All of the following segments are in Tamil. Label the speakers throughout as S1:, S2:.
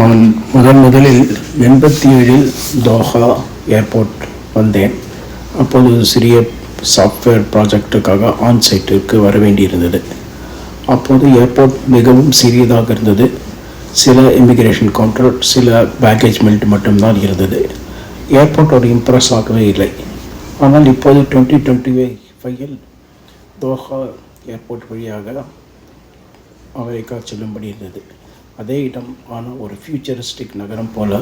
S1: நான் முதன் முதலில் எண்பத்தி ஏழில் தோஹா ஏர்போர்ட் வந்தேன். அப்போது சிறிய சாஃப்ட்வேர் ப்ராஜெக்ட்டுக்காக ஆன் சைட்டிற்கு வர வேண்டியிருந்தது. அப்போது ஏர்போர்ட் மிகவும் சிறியதாக இருந்தது. சில இமிகிரேஷன் கவுண்டர் சில பேக்கேஜ் மெல்ட் மட்டும்தான் இருந்தது. ஏர்போர்ட் ஒரு இம்ப்ரெஸ் ஆகவே இல்லை. ஆனால் இப்போது டுவெண்ட்டி டுவெண்ட்டி ஃபைவில் தோஹா ஏர்போர்ட் வழியாக அமெரிக்கா செல்லும்படி இருந்தது. அதே இடம் ஆனால் ஒரு ஃபியூச்சரிஸ்டிக் நகரம் போல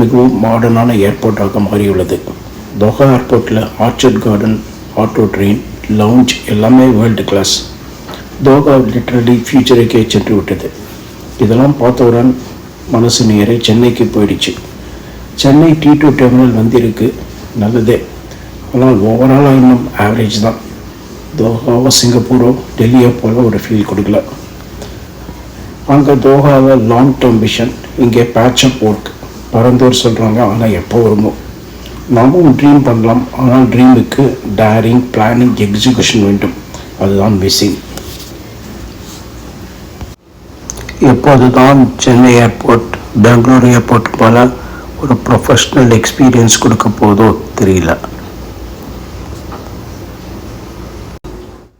S1: மிகவும் மாடர்னான ஏர்போர்ட்டாக மாறியுள்ளது. தோஹா ஏர்போர்ட்டில் orchard garden auto train lounge எல்லாமே வேர்ல்டு கிளாஸ் தோகா லிட்ரலி ஃபியூச்சருக்கே சென்று விட்டது. இதெல்லாம் பார்த்தவுடன் மனசு நேரே சென்னைக்கு போயிடுச்சு. சென்னை டி டூ டெர்மினல் வந்திருக்கு நல்லதே. ஆனால் ஓவராலாக இன்னும் ஆவரேஜ் தான். தோஹாவோ சிங்கப்பூரோ டெல்லியோ போல ஒரு ஃபீல் கொடுக்கல. அங்கே தோஹாவில் லாங் டேர்ம் விஷன் இங்கே பேட்ச் அப் ஒர்க் பரந்தூர் சொல்கிறாங்க ஆனால் எப்போ வருமோ. நாமும் ட்ரீம் பண்ணலாம் ஆனால் ட்ரீமுக்கு டேரிங் பிளானிங் எக்ஸிகியூஷன் வேண்டும். அதுதான் மிஸ்ஸிங் எப்போதுதான் சென்னை ஏர்போர்ட் பெங்களூர் ஏர்போர்ட் போல ஒரு ப்ரொஃபஷ்னல் எக்ஸ்பீரியன்ஸ் கொடுக்க போதோ தெரியல.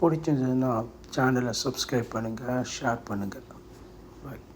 S1: பிடிச்சிருந்ததுன்னா சேனலை சப்ஸ்கிரைப் பண்ணுங்கள் ஷேர் பண்ணுங்கள் Right.